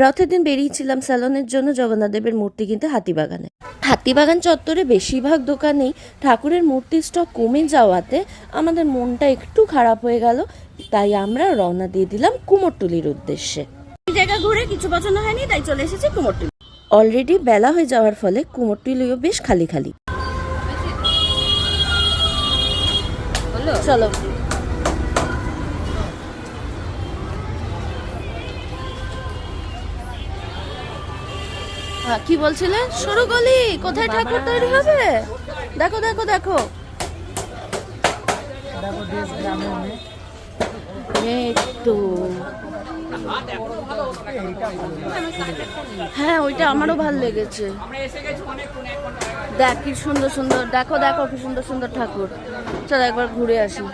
রথের দিন বেরিয়েছিলাম স্যালনের জন্য জগন্নাথ দেবের মূর্তি কিনতে হাতিবাগানে। হাতিবাগান চত্বরে বেশিরভাগ দোকানেই ঠাকুরের মূর্তির স্টক কমে যাওয়াতে আমাদের মনটা একটু খারাপ হয়ে গেল তাই আমরা রওনা দিয়ে দিলাম কুমোরটুলির উদ্দেশ্যে। জায়গা ঘুরে কিছু পছন্দ হয়নি তাই চলে এসেছি কুমোরটুলি। অলরেডি বেলা হয়ে যাওয়ার ফলে কুমোরটুলিও বেশ খালি খালি। চলো। কি বলছিলে? সরু গলি? কোথায় ঠাকুর তৈরি হবে? দেখো দেখো দেখো। এই তো হ্যাঁ ওইটা আমারও ভালো লেগেছে। দেখ কি সুন্দর সুন্দর। দেখো দেখো কি সুন্দর সুন্দর ঠাকুর। চলো একবার ঘুরে আসি।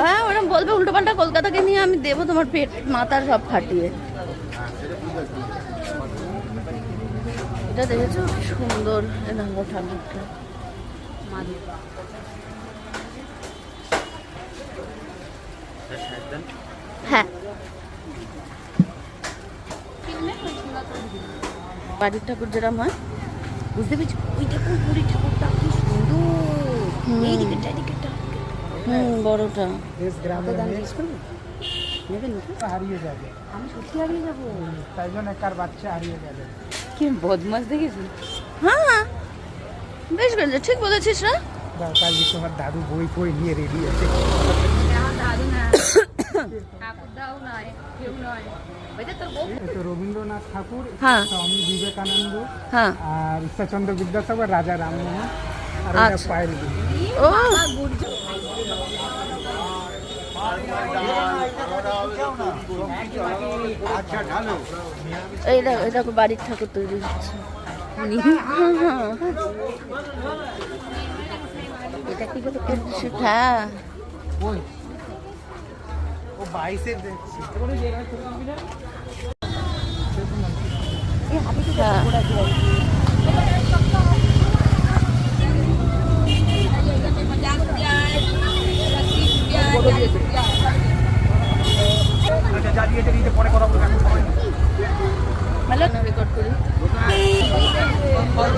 হ্যাঁ ওরকম বলবে উল্টো পাল্টা কলকাতাকে নিয়ে আমি দেবো তোমার পেট মাথার সব ফাটিয়ে। এটা দেখেছ? কি সুন্দর। এ দেখো ঠাকুরটা। হ্যাঁ। বাড়ির ঠাকুর যেরকম হয় বুঝতে পেরেছি? ওই দেখুন পুরী ঠাকুরটা কি সুন্দর। এই দিকেরটা হুম বড়টা। নেবেন হারিয়ে যাবে। আমি সত্যি হারিয়ে যাব? তাই জন্য কার বাচ্চা হারিয়ে যাবে। কি বদমাস দেখেছেন হ্যাঁ। বেশ ঠিক বলেছিস না দাও কালকে তোমার দাদু বই বই নিয়ে রেডি আছে। দাদু না। রবীন্দ্রনাথ ঠাকুর হ্যাঁ। স্বামী বিবেকানন্দ হ্যাঁ। আর ঈশ্বরচন্দ্র বিদ্যাসাগর রাজা রামমোহন আর আচ্ছা। পায়েল ও। এই দেখো এই দেখো বাড়ির ঠাকুর তৈরি হচ্ছে। এটা কি বলে ওই ও বাইশের দেখছি দিয়েছে দিতে পরে কথা বলব এখন সময় ভালো? রেকর্ড করি।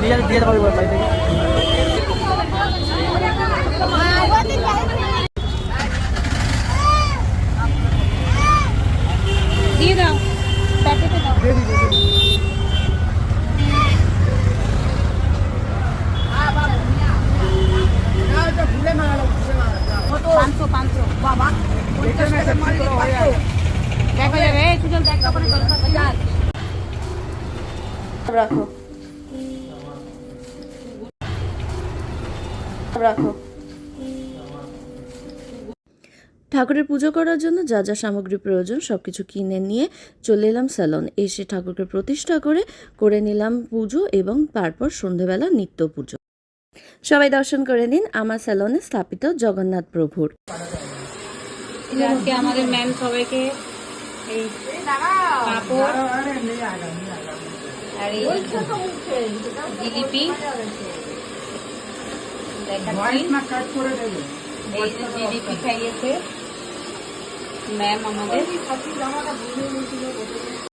দিয়ে দিয়ে দেবো এবার দিয়ে দাও। প্যাকেটে দাও। দিয়ে দিই, পাঁচশো পাঁচশো। বাবা রাখো। রাখো। ঠাকুরের পুজো করার জন্য যা যা সামগ্রী প্রয়োজন সব কিছু কিনে নিয়ে চলে এলাম স্যালন। এসে ঠাকুরকে প্রতিষ্ঠা করে করে নিলাম পুজো এবং তারপর সন্ধেবেলা নিত্য পুজো। সবাই দর্শন করে নিন আমার স্যালনে স্থাপিত জগন্নাথ প্রভুর। আজকে আমাদের ম্যাম সবাইকে এই পাঁপড় আর এই জিলিপি। এই যে জিলিপি খাইয়েছে। ম্যাম আমাদের।